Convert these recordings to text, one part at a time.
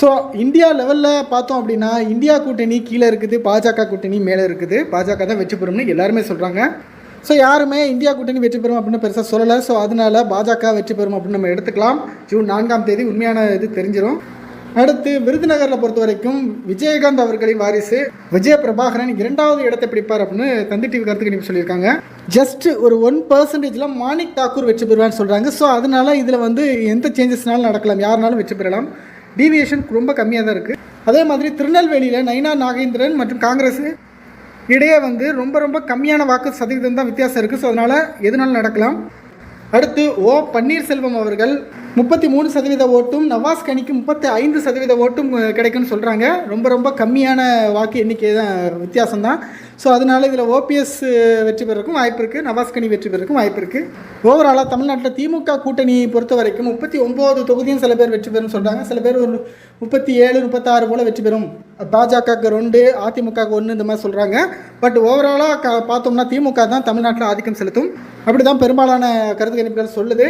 So India லெவலில் பார்த்தோம் அப்படின்னா இந்தியா கூட்டணி கீழே இருக்குது பாஜக கூட்டணி மேலே இருக்குது. பாஜக தான் வெற்றி பெறும்னு எல்லாருமே சொல்கிறாங்க ஸோ யாருமே இந்தியா கூட்டணி வெற்றி பெறும் அப்படின்னு பெருசாக சொல்லலை. ஸோ அதனால பாஜக வெற்றி பெறும் அப்படின்னு நம்ம எடுத்துக்கலாம். ஜூன் நான்காம் தேதி உண்மையான இது தெரிஞ்சிடும் அடுத்து விருதுநகரில் பொறுத்த வரைக்கும் விஜயகாந்த் அவர்களின் வாரிசு விஜய பிரபாகரன் இரண்டாவது இடத்தை பிடிப்பார் அப்படின்னு தந்தி டிவி கருத்து கணிப்பு சொல்லியிருக்காங்க. ஜஸ்ட் ஒரு ஒன் பர்சன்டேஜில் மாணிக் தாக்கூர் வெற்றி பெறுவான்னு சொல்கிறாங்க ஸோ அதனால இதில் வந்து எந்த சேஞ்சஸ்னாலும் நடக்கலாம். யாருனாலும் வெற்றி பெறலாம். டீவியேஷன் ரொம்ப கம்மியாக தான் இருக்குது அதே மாதிரி திருநெல்வேலியில் நைனா நாகேந்திரன் மற்றும் காங்கிரஸ் இடையே வந்து ரொம்ப ரொம்ப கம்மியான வாக்கு சதவீதம் தான் வித்தியாசம் இருக்குது ஸோ அதனால் எதுனாலும் நடக்கலாம். அடுத்து ஓ பன்னீர்செல்வம் அவர்கள் முப்பத்தி மூணு சதவீத ஓட்டும் நவாஸ் கனிக்கு முப்பத்தி ஐந்து சதவீத ஓட்டும் கிடைக்கும்னு சொல்கிறாங்க ரொம்ப ரொம்ப கம்மியான வாக்கு எண்ணிக்கை தான் வித்தியாசம் தான் ஸோ அதனால இதில் ஓபிஎஸ் வெற்றி பெறக்கும் வாய்ப்பு இருக்குது நவாஸ் கனி வெற்றி பெறக்கும் வாய்ப்பு இருக்குது ஓவராலாக தமிழ்நாட்டில் திமுக கூட்டணி பொறுத்த வரைக்கும் முப்பத்தி ஒம்பது தொகுதியும் சில பேர் வெற்றி பெறும் சொல்கிறாங்க சில பேர் ஒரு முப்பத்தி ஏழு முப்பத்தாறு போல் வெற்றி பெறும். பாஜகவுக்கு ரெண்டு அதிமுகவுக்கு ஒன்று இந்த மாதிரி சொல்கிறாங்க பட் ஓவராலாக க பார்த்தோம்னா திமுக தான் தமிழ்நாட்டில் ஆதிக்கம் செலுத்தும். அப்படி தான் பெரும்பாலான கருத்து கணிப்புகள் சொல்லுது.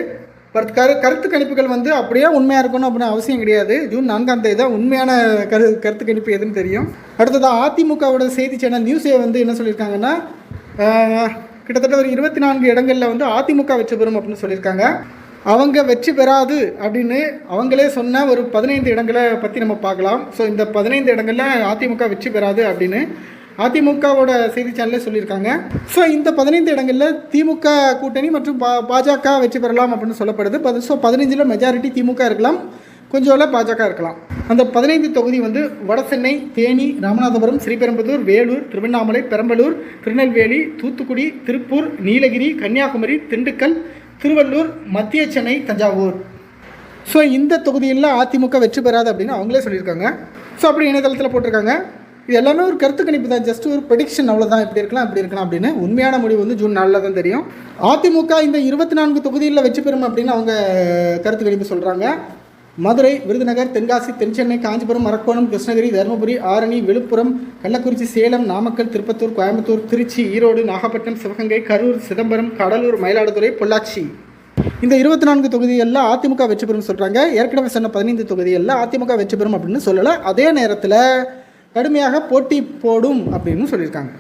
பட் கரு கருத்து கணிப்புகள் வந்து அப்படியே உண்மையாக இருக்கணும் அப்படின்னு அவசியம் கிடையாது. ஜூன் நான்காம் தேதி தான் உண்மையான கரு கருத்து கணிப்பு எதுன்னு தெரியும். அடுத்ததாக அதிமுகவோட செய்தி சேனல் நியூஸே வந்து என்ன சொல்லியிருக்காங்கன்னா கிட்டத்தட்ட ஒரு இருபத்தி நான்கு இடங்களில் வந்து அதிமுக வெற்றி பெறும் அப்படின்னு சொல்லியிருக்காங்க. அவங்க வெற்றி பெறாது அப்படின்னு அவங்களே சொன்ன ஒரு பதினைந்து இடங்களை பற்றி நம்ம பார்க்கலாம். ஸோ இந்த பதினைந்து இடங்களில் அதிமுக வெற்றி பெறாது அப்படின்னு அதிமுகவோட செய்தி சேனலே சொல்லியிருக்காங்க. ஸோ இந்த பதினைந்து இடங்களில் திமுக கூட்டணி மற்றும் பா பாஜக வெற்றி பெறலாம் அப்படின்னு சொல்லப்படுது. பது ஸோ பதினைஞ்சில் மெஜாரிட்டி திமுக இருக்கலாம். கொஞ்சோல பாஜக இருக்கலாம். அந்த பதினைந்து தொகுதி வந்து வடசென்னை தேனி ராமநாதபுரம் ஸ்ரீபெரும்புதூர் வேலூர் திருவண்ணாமலை பெரம்பலூர் திருநெல்வேலி தூத்துக்குடி திருப்பூர் நீலகிரி கன்னியாகுமரி திண்டுக்கல் திருவள்ளூர் மத்திய சென்னை தஞ்சாவூர். ஸோ இந்த தொகுதியில் அதிமுக வெற்றி பெறாது அப்படின்னு அவங்களே சொல்லியிருக்காங்க. ஸோ அப்படி இணையதளத்தில் போட்டிருக்காங்க. இது எல்லாமே ஒரு கருத்து கணிப்பு தான். ஜஸ்ட் ஒரு ப்ரெடிக்ஷன் அவ்வளோதான் இப்படி இருக்கலாம் இப்படி இருக்கலாம் அப்படின்னு உண்மையான முடிவு வந்து ஜூன் நாளில் தான் தெரியும். அதிமுக இந்த இருபத்தி நான்கு தொகுதியில் வெற்றி பெறும் அப்படின்னு அவங்க கருத்து கணிப்பு சொல்கிறாங்க மதுரை விருதுநகர் தென்காசி தென்சென்னை காஞ்சிபுரம் மரக்கோணம் கிருஷ்ணகிரி தருமபுரி ஆரணி விழுப்புரம் கள்ளக்குறிச்சி சேலம் நாமக்கல் திருப்பத்தூர் கோயம்புத்தூர் திருச்சி ஈரோடு நாகப்பட்டினம் சிவகங்கை கரூர் சிதம்பரம் கடலூர் மயிலாடுதுறை பொள்ளாச்சி. இந்த இருபத்தி நான்கு தொகுதிகளில் அதிமுக வெற்றி பெறும் சொல்கிறாங்க ஏற்கனவே சொன்ன பதினைந்து தொகுதிகளில் அதிமுக வெற்றி பெறும் அப்படின்னு சொல்லலை. அதே நேரத்தில் கடுமையாக போட்டி போடும் அப்படின்னு சொல்லியிருக்காங்க.